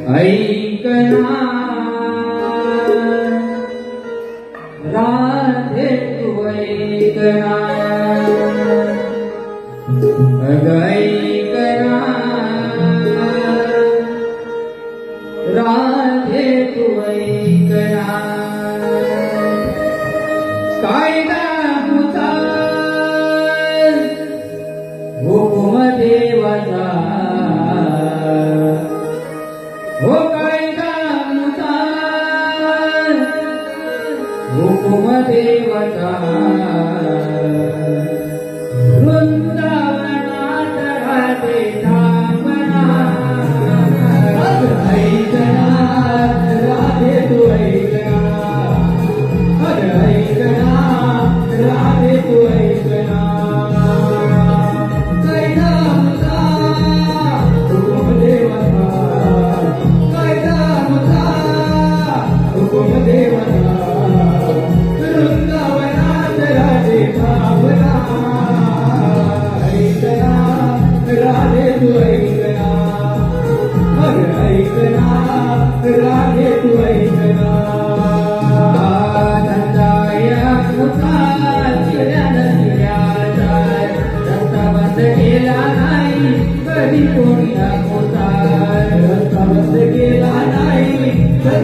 राधे तू ऐकना ऐकना राधे तू ऐकना कायदा हुता हुकुम देवाचा હુકુમ દેવતા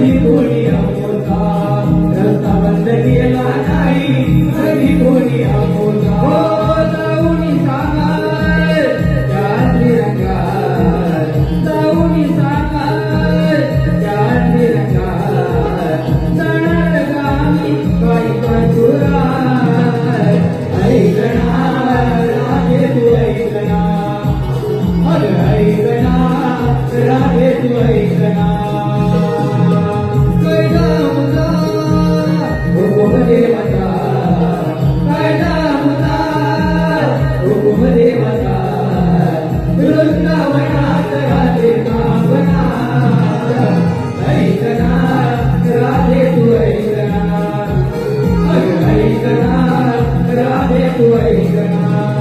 மொழியா away.